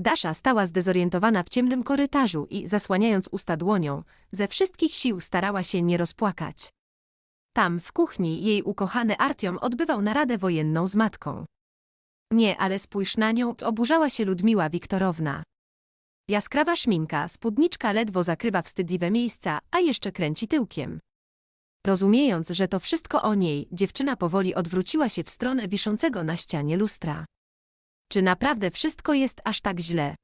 Dasza stała zdezorientowana w ciemnym korytarzu i, zasłaniając usta dłonią, ze wszystkich sił starała się nie rozpłakać. Tam, w kuchni, jej ukochany Artiom odbywał naradę wojenną z matką. Nie, ale spójrz na nią, oburzała się Ludmiła Wiktorowna. Jaskrawa szminka, spódniczka ledwo zakrywa wstydliwe miejsca, a jeszcze kręci tyłkiem. Rozumiejąc, że to wszystko o niej, dziewczyna powoli odwróciła się w stronę wiszącego na ścianie lustra. Czy naprawdę wszystko jest aż tak źle?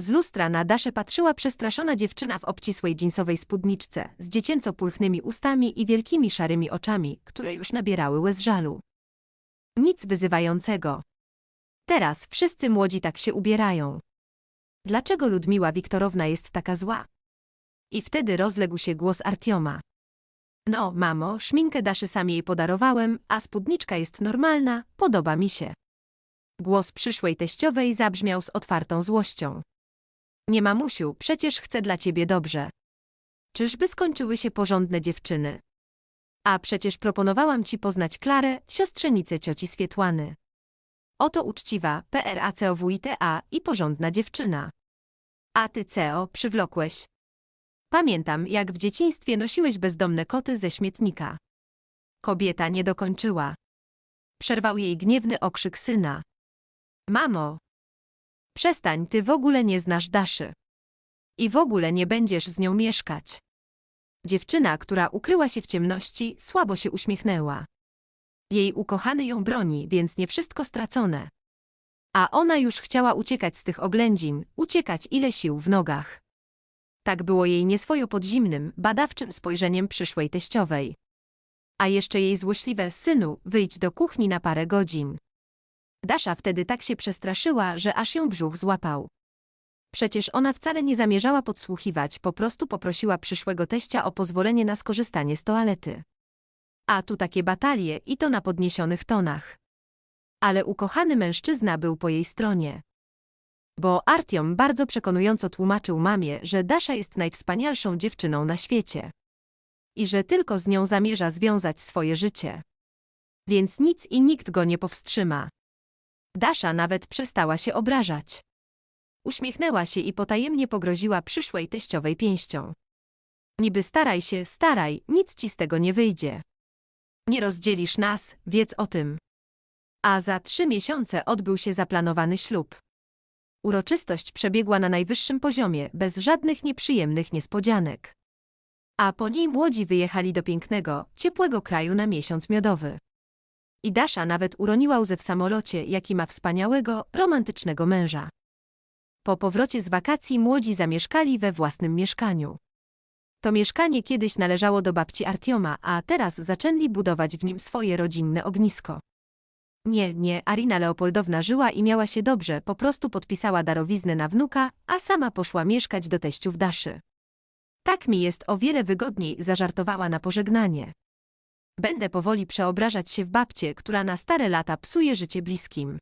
Z lustra na Daszę patrzyła przestraszona dziewczyna w obcisłej dżinsowej spódniczce, z dziecięco pulchnymi ustami i wielkimi szarymi oczami, które już nabierały łez żalu. Nic wyzywającego. Teraz wszyscy młodzi tak się ubierają. Dlaczego Ludmiła Wiktorowna jest taka zła? I wtedy rozległ się głos Artioma. No, mamo, szminkę Daszy sam jej podarowałem, a spódniczka jest normalna, podoba mi się. Głos przyszłej teściowej zabrzmiał z otwartą złością. Nie mamusiu, przecież chcę dla ciebie dobrze. Czyżby skończyły się porządne dziewczyny? A przecież proponowałam ci poznać Klarę, siostrzenicę cioci Swietłany. Oto uczciwa, PRACOWITA i porządna dziewczyna. A ty, Ceo, przywlokłeś. Pamiętam, jak w dzieciństwie nosiłeś bezdomne koty ze śmietnika. Kobieta nie dokończyła. Przerwał jej gniewny okrzyk syna. Mamo! Przestań, ty w ogóle nie znasz Daszy. I w ogóle nie będziesz z nią mieszkać. Dziewczyna, która ukryła się w ciemności, słabo się uśmiechnęła. Jej ukochany ją broni, więc nie wszystko stracone. A ona już chciała uciekać z tych oględzin, uciekać ile sił w nogach. Tak było jej nieswojo pod zimnym, badawczym spojrzeniem przyszłej teściowej. A jeszcze jej złośliwe synu, wyjdź do kuchni na parę godzin. Dasza wtedy tak się przestraszyła, że aż ją brzuch złapał. Przecież ona wcale nie zamierzała podsłuchiwać, po prostu poprosiła przyszłego teścia o pozwolenie na skorzystanie z toalety. A tu takie batalie i to na podniesionych tonach. Ale ukochany mężczyzna był po jej stronie. Bo Artiom bardzo przekonująco tłumaczył mamie, że Dasza jest najwspanialszą dziewczyną na świecie. I że tylko z nią zamierza związać swoje życie. Więc nic i nikt go nie powstrzyma. Dasza nawet przestała się obrażać. Uśmiechnęła się i potajemnie pogroziła przyszłej teściowej pięścią. Niby staraj się, staraj, nic ci z tego nie wyjdzie. Nie rozdzielisz nas, wiedz o tym. A za trzy miesiące odbył się zaplanowany ślub. Uroczystość przebiegła na najwyższym poziomie, bez żadnych nieprzyjemnych niespodzianek. A po niej młodzi wyjechali do pięknego, ciepłego kraju na miesiąc miodowy. I Dasza nawet uroniła łzę w samolocie, jaki ma wspaniałego, romantycznego męża. Po powrocie z wakacji młodzi zamieszkali we własnym mieszkaniu. To mieszkanie kiedyś należało do babci Artioma, a teraz zaczęli budować w nim swoje rodzinne ognisko. Nie, nie, Arina Leopoldowna żyła i miała się dobrze, po prostu podpisała darowiznę na wnuka, a sama poszła mieszkać do teściów Daszy. Tak mi jest o wiele wygodniej, zażartowała na pożegnanie. Będę powoli przeobrażać się w babcię, która na stare lata psuje życie bliskim.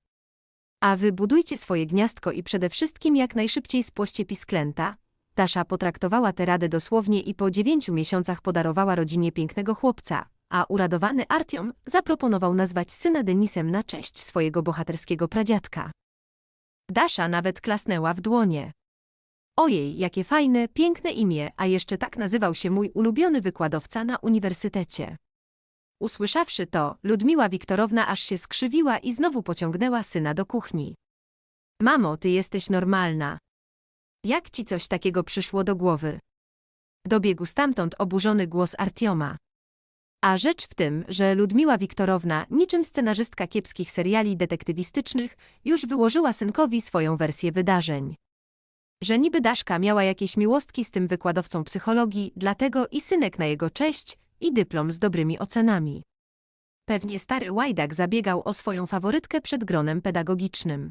A wy budujcie swoje gniazdko i przede wszystkim jak najszybciej spłoście pisklęta. Dasza potraktowała tę radę dosłownie i po dziewięciu miesiącach podarowała rodzinie pięknego chłopca, a uradowany Artiom zaproponował nazwać syna Denisem na cześć swojego bohaterskiego pradziadka. Dasza nawet klasnęła w dłonie. Ojej, jakie fajne, piękne imię, a jeszcze tak nazywał się mój ulubiony wykładowca na uniwersytecie. Usłyszawszy to, Ludmiła Wiktorowna aż się skrzywiła i znowu pociągnęła syna do kuchni. Mamo, ty jesteś normalna. Jak ci coś takiego przyszło do głowy? Dobiegł stamtąd oburzony głos Artioma. A rzecz w tym, że Ludmiła Wiktorowna, niczym scenarzystka kiepskich seriali detektywistycznych, już wyłożyła synkowi swoją wersję wydarzeń. Że niby Daszka miała jakieś miłostki z tym wykładowcą psychologii, dlatego i synek na jego cześć, i dyplom z dobrymi ocenami. Pewnie stary łajdak zabiegał o swoją faworytkę przed gronem pedagogicznym.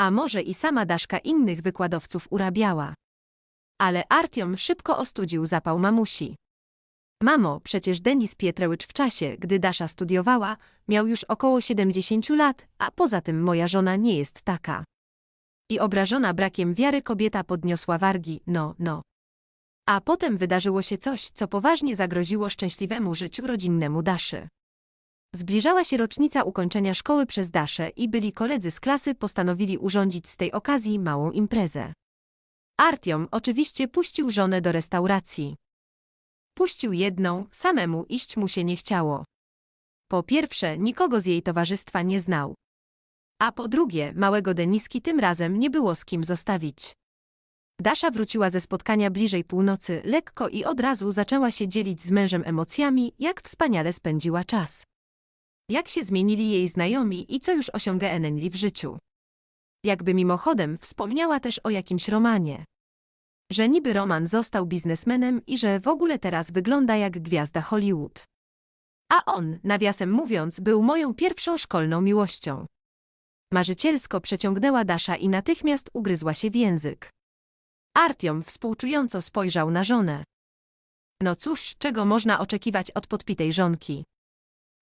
A może i sama Daszka innych wykładowców urabiała. Ale Artiom szybko ostudził zapał mamusi. Mamo, przecież Denis Pietrewicz w czasie, gdy Dasza studiowała, miał już około 70 lat, a poza tym moja żona nie jest taka. I obrażona brakiem wiary kobieta podniosła wargi, no, no. A potem wydarzyło się coś, co poważnie zagroziło szczęśliwemu życiu rodzinnemu Daszy. Zbliżała się rocznica ukończenia szkoły przez Daszę i byli koledzy z klasy postanowili urządzić z tej okazji małą imprezę. Artiom oczywiście puścił żonę do restauracji. Puścił jedną, samemu iść mu się nie chciało. Po pierwsze, nikogo z jej towarzystwa nie znał. A po drugie, małego Deniski tym razem nie było z kim zostawić. Dasza wróciła ze spotkania bliżej północy lekko i od razu zaczęła się dzielić z mężem emocjami, jak wspaniale spędziła czas. Jak się zmienili jej znajomi i co już osiągnęli w życiu. Jakby mimochodem wspomniała też o jakimś romanie. Że niby Roman został biznesmenem i że w ogóle teraz wygląda jak gwiazda Hollywood. A on, nawiasem mówiąc, był moją pierwszą szkolną miłością. Marzycielsko przeciągnęła Dasza i natychmiast ugryzła się w język. Artiom współczująco spojrzał na żonę. No cóż, czego można oczekiwać od podpitej żonki?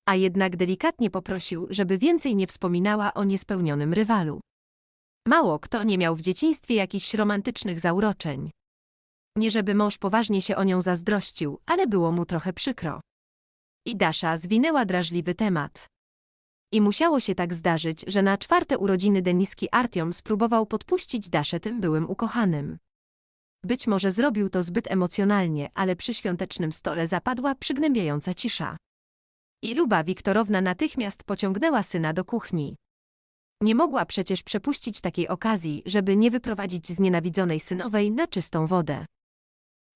A jednak delikatnie poprosił, żeby więcej nie wspominała o niespełnionym rywalu. Mało kto nie miał w dzieciństwie jakichś romantycznych zauroczeń. Nie żeby mąż poważnie się o nią zazdrościł, ale było mu trochę przykro. I Dasza zwinęła drażliwy temat. I musiało się tak zdarzyć, że na czwarte urodziny Deniski Artiom spróbował podpuścić Daszę tym byłym ukochanym. Być może zrobił to zbyt emocjonalnie, ale przy świątecznym stole zapadła przygnębiająca cisza. I Luba Wiktorowna natychmiast pociągnęła syna do kuchni. Nie mogła przecież przepuścić takiej okazji, żeby nie wyprowadzić znienawidzonej synowej na czystą wodę.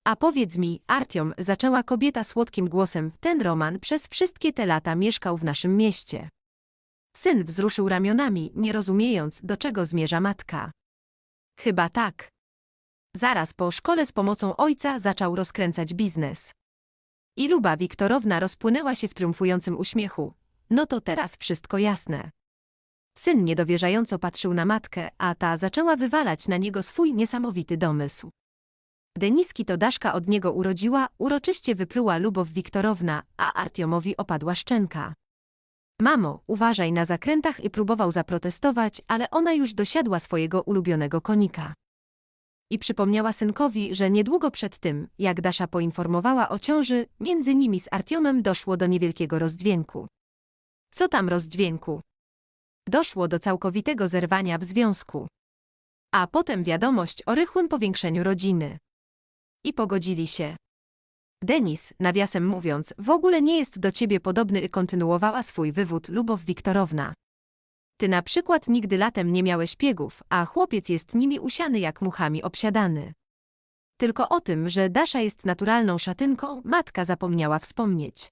A powiedz mi, Artiom, zaczęła kobieta słodkim głosem, ten Roman przez wszystkie te lata mieszkał w naszym mieście. Syn wzruszył ramionami, nie rozumiejąc, do czego zmierza matka. Chyba tak. Zaraz po szkole z pomocą ojca zaczął rozkręcać biznes. I Luba Wiktorowna rozpłynęła się w triumfującym uśmiechu. No to teraz wszystko jasne. Syn niedowierzająco patrzył na matkę, a ta zaczęła wywalać na niego swój niesamowity domysł. Deniski to Daszka od niego urodziła, uroczyście wypluła Lubow Wiktorowna, a Artiomowi opadła szczęka. Mamo, uważaj na zakrętach i próbował zaprotestować, ale ona już dosiadła swojego ulubionego konika. I przypomniała synkowi, że niedługo przed tym, jak Dasza poinformowała o ciąży, między nimi z Artiomem doszło do niewielkiego rozdźwięku. Co tam rozdźwięku? Doszło do całkowitego zerwania w związku. A potem wiadomość o rychłym powiększeniu rodziny. I pogodzili się. Denis, nawiasem mówiąc, w ogóle nie jest do ciebie podobny i kontynuowała swój wywód Lubow Wiktorowna. Ty na przykład nigdy latem nie miałeś piegów, a chłopiec jest nimi usiany jak muchami obsiadany. Tylko o tym, że Dasza jest naturalną szatynką, matka zapomniała wspomnieć.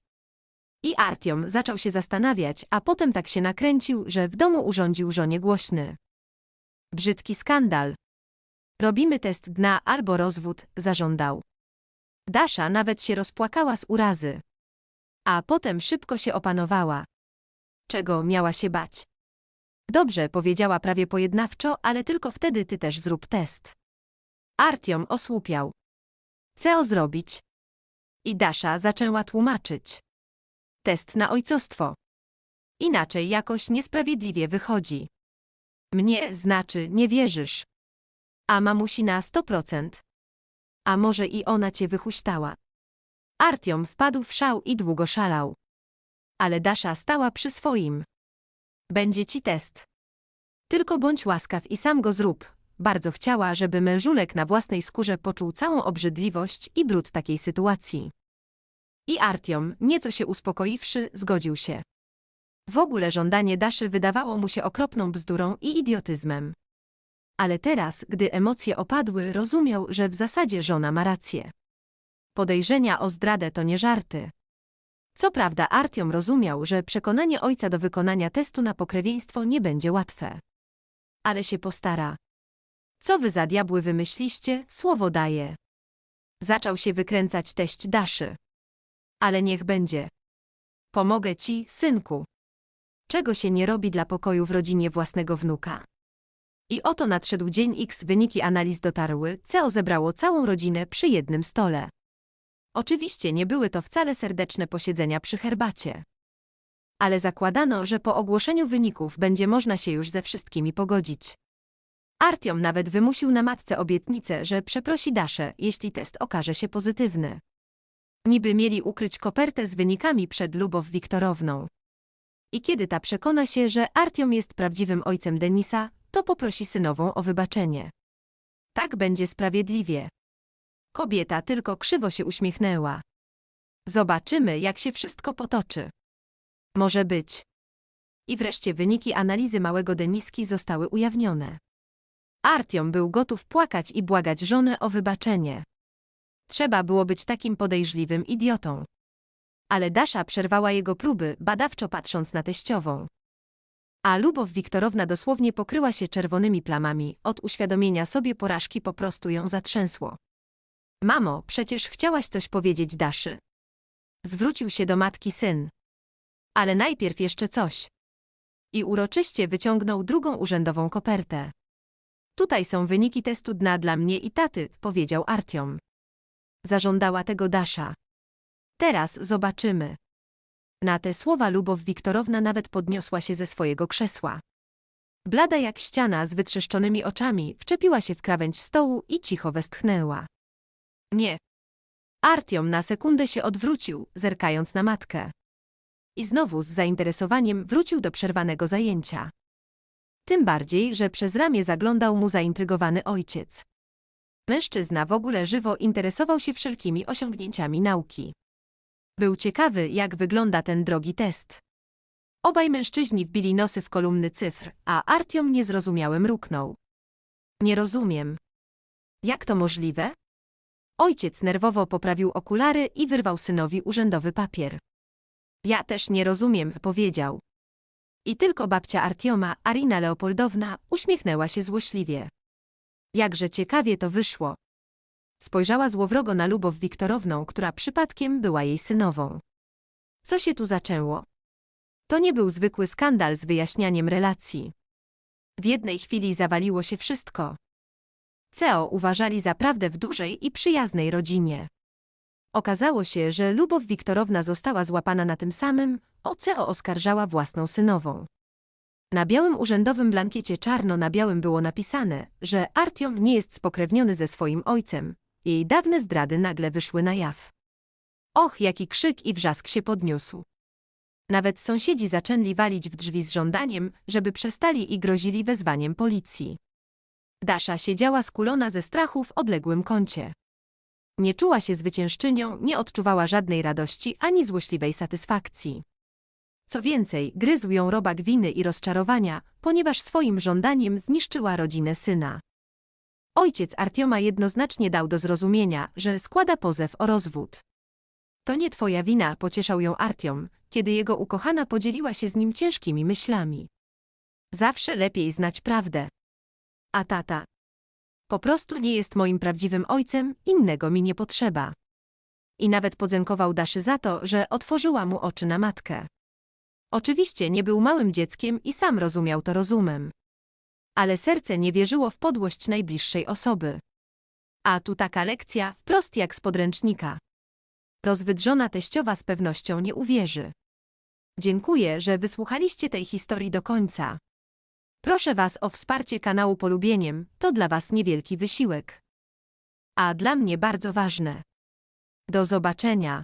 I Artiom zaczął się zastanawiać, a potem tak się nakręcił, że w domu urządził żonie głośny. Brzydki skandal. Robimy test dna albo rozwód, zażądał. Dasza nawet się rozpłakała z urazy. A potem szybko się opanowała. Czego miała się bać? Dobrze, powiedziała prawie pojednawczo, ale tylko wtedy ty też zrób test. Artiom osłupiał. Co zrobić? I Dasza zaczęła tłumaczyć. Test na ojcostwo. Inaczej jakoś niesprawiedliwie wychodzi. Mnie znaczy nie wierzysz. A mamusi na 100%. A może i ona cię wychuśtała. Artiom wpadł w szał i długo szalał. Ale Dasza stała przy swoim. Będzie ci test. Tylko bądź łaskaw i sam go zrób. Bardzo chciała, żeby mężulek na własnej skórze poczuł całą obrzydliwość i brud takiej sytuacji. I Artiom, nieco się uspokoiwszy, zgodził się. W ogóle żądanie Daszy wydawało mu się okropną bzdurą i idiotyzmem. Ale teraz, gdy emocje opadły, rozumiał, że w zasadzie żona ma rację. Podejrzenia o zdradę to nie żarty. Co prawda Artiom rozumiał, że przekonanie ojca do wykonania testu na pokrewieństwo nie będzie łatwe. Ale się postara. Co wy za diabły wymyśliście, słowo daje. Zaczął się wykręcać teść Daszy. Ale niech będzie. Pomogę ci, synku. Czego się nie robi dla pokoju w rodzinie własnego wnuka? I oto nadszedł dzień X, wyniki analiz dotarły, CO zebrało całą rodzinę przy jednym stole. Oczywiście nie były to wcale serdeczne posiedzenia przy herbacie. Ale zakładano, że po ogłoszeniu wyników będzie można się już ze wszystkimi pogodzić. Artiom nawet wymusił na matce obietnicę, że przeprosi Daszę, jeśli test okaże się pozytywny. Niby mieli ukryć kopertę z wynikami przed Lubow Wiktorowną. I kiedy ta przekona się, że Artiom jest prawdziwym ojcem Denisa, to poprosi synową o wybaczenie. Tak będzie sprawiedliwie. Kobieta tylko krzywo się uśmiechnęła. Zobaczymy, jak się wszystko potoczy. Może być. I wreszcie wyniki analizy małego Deniski zostały ujawnione. Artiom był gotów płakać i błagać żonę o wybaczenie. Trzeba było być takim podejrzliwym idiotą. Ale Dasza przerwała jego próby, badawczo patrząc na teściową. A Lubow Wiktorowna dosłownie pokryła się czerwonymi plamami, od uświadomienia sobie porażki po prostu ją zatrzęsło. Mamo, przecież chciałaś coś powiedzieć Daszy. Zwrócił się do matki syn. Ale najpierw jeszcze coś. I uroczyście wyciągnął drugą urzędową kopertę. Tutaj są wyniki testu dna dla mnie i taty, powiedział Artiom. Zażądała tego Dasza. Teraz zobaczymy. Na te słowa Lubow Wiktorowna nawet podniosła się ze swojego krzesła. Blada jak ściana z wytrzeszczonymi oczami wczepiła się w krawędź stołu i cicho westchnęła. Nie. Artiom na sekundę się odwrócił, zerkając na matkę. I znowu z zainteresowaniem wrócił do przerwanego zajęcia. Tym bardziej, że przez ramię zaglądał mu zaintrygowany ojciec. Mężczyzna w ogóle żywo interesował się wszelkimi osiągnięciami nauki. Był ciekawy, jak wygląda ten drogi test. Obaj mężczyźni wbili nosy w kolumny cyfr, a Artiom niezrozumiały mruknął. Nie rozumiem. Jak to możliwe? Ojciec nerwowo poprawił okulary i wyrwał synowi urzędowy papier. Ja też nie rozumiem, powiedział. I tylko babcia Artioma, Arina Leopoldowna, uśmiechnęła się złośliwie. Jakże ciekawie to wyszło. Spojrzała złowrogo na Lubow Wiktorowną, która przypadkiem była jej synową. Co się tu zaczęło? To nie był zwykły skandal z wyjaśnianiem relacji. W jednej chwili zawaliło się wszystko. CEO uważali za prawdę w dużej i przyjaznej rodzinie. Okazało się, że Lubow Wiktorowna została złapana na tym samym, o CEO oskarżała własną synową. Na białym urzędowym blankiecie czarno na białym było napisane, że Artiom nie jest spokrewniony ze swoim ojcem. Jej dawne zdrady nagle wyszły na jaw. Och, jaki krzyk i wrzask się podniósł. Nawet sąsiedzi zaczęli walić w drzwi z żądaniem, żeby przestali i grozili wezwaniem policji. Dasza siedziała skulona ze strachu w odległym kącie. Nie czuła się zwyciężczynią, nie odczuwała żadnej radości ani złośliwej satysfakcji. Co więcej, gryzł ją robak winy i rozczarowania, ponieważ swoim żądaniem zniszczyła rodzinę syna. Ojciec Artioma jednoznacznie dał do zrozumienia, że składa pozew o rozwód. To nie twoja wina, pocieszał ją Artiom, kiedy jego ukochana podzieliła się z nim ciężkimi myślami. Zawsze lepiej znać prawdę. A tata. Po prostu nie jest moim prawdziwym ojcem, innego mi nie potrzeba. I nawet podziękował Daszy za to, że otworzyła mu oczy na matkę. Oczywiście nie był małym dzieckiem i sam rozumiał to rozumem. Ale serce nie wierzyło w podłość najbliższej osoby. A tu taka lekcja, wprost jak z podręcznika. Rozwydrzona teściowa z pewnością nie uwierzy. Dziękuję, że wysłuchaliście tej historii do końca. Proszę Was o wsparcie kanału polubieniem, to dla Was niewielki wysiłek. A dla mnie bardzo ważne. Do zobaczenia.